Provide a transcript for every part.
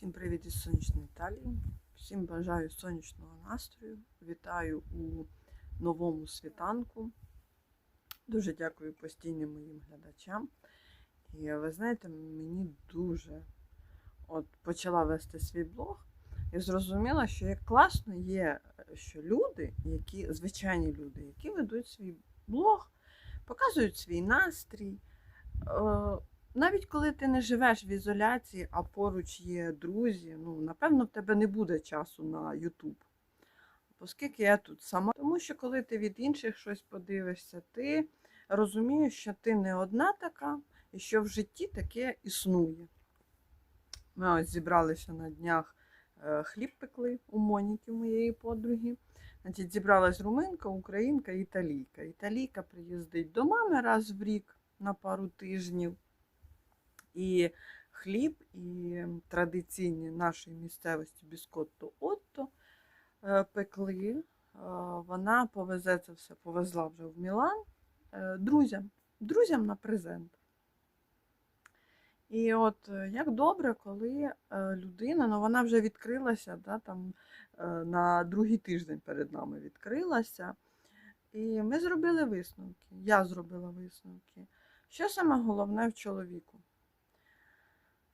Всім привіт із сонячної Італії. Всім бажаю сонячного настрою. Вітаю у новому світанку. Дуже дякую постійним моїм глядачам. І ви знаєте, мені дуже от почала вести свій блог і зрозуміла, що як класно є, що люди, які звичайні люди, які ведуть свій блог, показують свій настрій. Навіть коли ти не живеш в ізоляції, а поруч є друзі, ну, напевно, в тебе не буде часу на YouTube. Оскільки я тут сама. Тому що коли ти від інших щось подивишся, ти розумієш, що ти не одна така, і що в житті таке існує. Ми ось зібралися на днях е, хліб пекли у Моніки, моєї подруги. Значить, зібралась руминка, українка, італійка. Італійка приїздить до мами раз в рік на пару тижнів. І хліб, і традиційні нашої місцевості біскотто Отто е, пекли. Вона повезе це все, повезла вже в Мілан е, друзям, друзям на презент. І от е, як добре, коли людина, ну вона вже відкрилася, да, там, е, на другий тиждень перед нами відкрилася. І ми зробили висновки. Я зробила висновки. Що саме головне в чоловіку?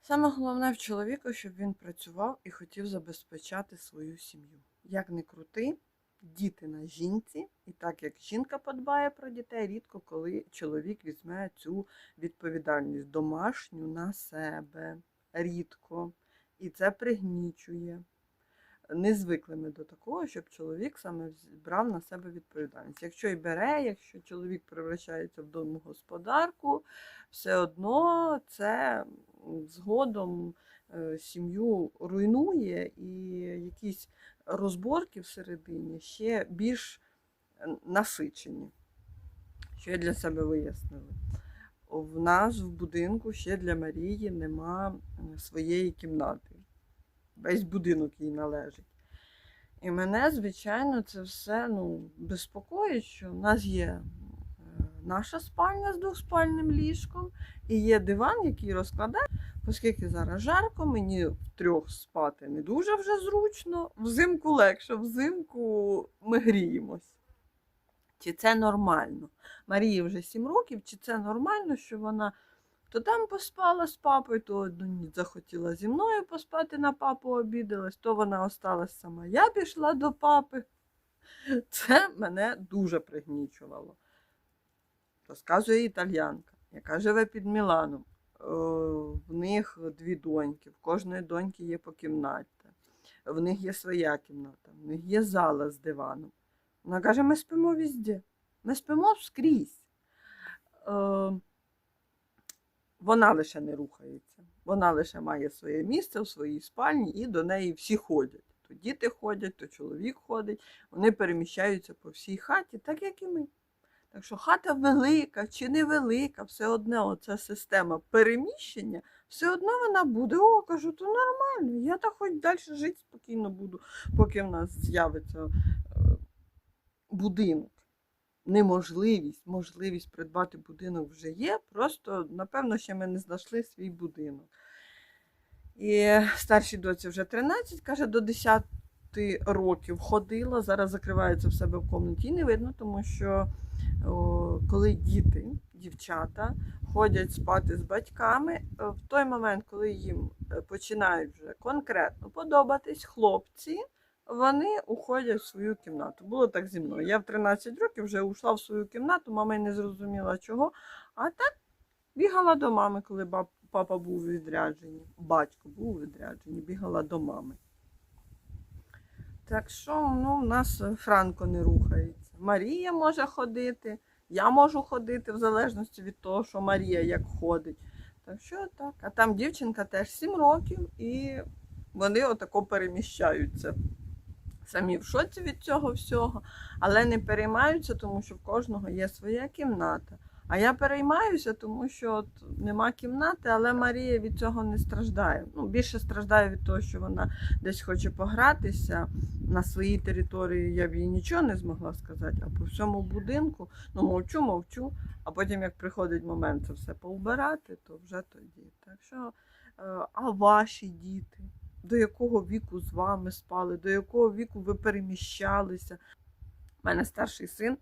Саме головне в чоловіку, щоб він працював і хотів забезпечати свою сім'ю. Як не крути, діти на жінці, і так як жінка подбає про дітей, рідко коли чоловік візьме цю відповідальність домашню на себе. Рідко. І це пригнічує. Не до такого, щоб чоловік саме брав на себе відповідальність. Якщо і бере, якщо чоловік превращається в домогосподарку, все одно це згодом е, сім'ю руйнує і якісь розборки всередині ще більш насичені. Що я для себе вияснила. В нас в будинку ще для Марії нема своєї кімнати. Весь будинок їй належить. І мене, звичайно, це все ну, безпокоїть, що в нас є е, наша спальня з двохспальним ліжком, і є диван, який розкладає, оскільки зараз жарко, мені втрьох спати не дуже вже зручно, взимку легше, взимку ми гріємось. Чи це нормально? Марії вже 7 років, чи це нормально, що вона то там поспала з папою, то одну ніч захотіла зі мною поспати на папу обідалась, то вона осталась сама. Я пішла до папи. Це мене дуже пригнічувало. Розказує італьянка, яка живе під Міланом. Е, В них дві доньки, в кожної доньки є по кімнаті. В них є своя кімната, в них є зала з диваном. Вона каже, ми спимо везде. Ми спимо скрізь. Вона лише не рухається. Вона лише має своє місце в своїй спальні і до неї всі ходять. То діти ходять, то чоловік ходить, вони переміщаються по всій хаті, так як і ми. Так що хата велика чи невелика, все одно оця система переміщення, все одно вона буде. О, кажу, то нормально. Я так хоч далі жити спокійно буду, поки в нас з'явиться е, будинок неможливість, можливість придбати будинок вже є. Просто, напевно, ще ми не знайшли свій будинок. І старшій доці вже 13, каже, до 10 років ходила. Зараз закривається в себе в комнаті і не видно, тому що о, коли діти, дівчата ходять спати з батьками, е, в той момент, коли їм е, починають вже конкретно подобатись хлопці, вони уходять в свою кімнату. Було так зі мною. Я в 13 років вже ушла в свою кімнату, мама не зрозуміла чого. А так бігала до мами, коли баб, папа був у відрядженні. Батько був у відрядженні, бігала до мами. Так що ну, в нас Франко не рухається. Марія може ходити, я можу ходити в залежності від того, що Марія як ходить. Так що так. А там дівчинка теж 7 років, і вони отако переміщаються самі в шоці від цього всього, але не переймаються, тому що в кожного є своя кімната. А я переймаюся, тому що от нема кімнати, але Марія від цього не страждає. Ну, більше страждає від того, що вона десь хоче погратися на своїй території. Я б їй нічого не змогла сказати, а по всьому будинку ну мовчу, мовчу. А потім, як приходить момент це все поубирати, то вже тоді. Так що, е, а ваші діти? До якого віку з вами спали, до якого віку ви переміщалися. У мене старший син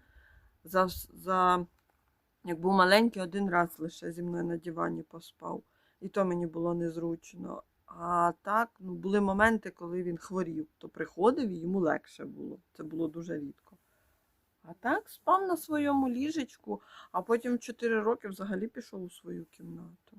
за, за як був маленький, один раз лише зі мною на дивані поспав. І то мені було незручно. А так, ну, були моменти, коли він хворів, то приходив і йому легше було. Це було дуже рідко. А так, спав на своєму ліжечку, а потім в 4 роки взагалі пішов у свою кімнату.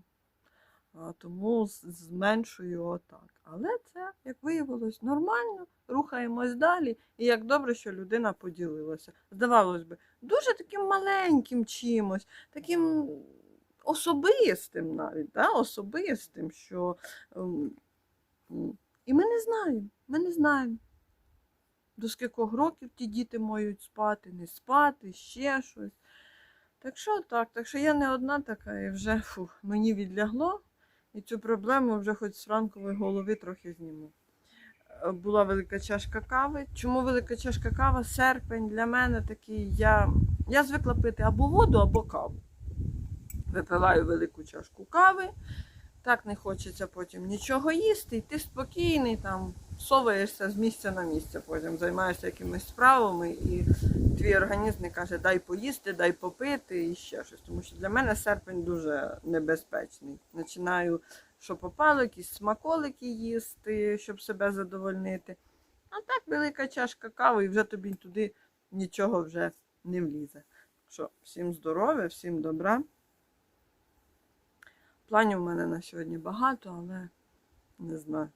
Тому зменшую отак. Але це, як виявилось, нормально, рухаємось далі. І як добре, що людина поділилася. Здавалось би, дуже таким маленьким чимось, таким особистим навіть, да? особистим, що. ем, І ми не знаємо, ми не знаємо. До скількох років ті діти можуть спати, не спати, ще щось. Так що так, так що я не одна така, і вже фу, мені відлягло, і цю проблему вже хоч з ранкової голови трохи зніму. Е, Була велика чашка кави. Чому велика чашка кави? Серпень для мене такий. Я, я звикла пити або воду, або каву. Випиваю велику чашку кави. Так не хочеться потім нічого їсти, і ти спокійний, там соваєшся з місця на місце, потім займаєшся якимись справами, і твій організм не каже, дай поїсти, дай попити і ще щось. Тому що для мене серпень дуже небезпечний. Починаю, що попало, якісь смаколики їсти, щоб себе задовольнити. А так велика чашка кави, і вже тобі туди нічого вже не влізе. Так Що, всім здоров'я, всім добра. Планів у мене на сьогодні багато, але не знаю.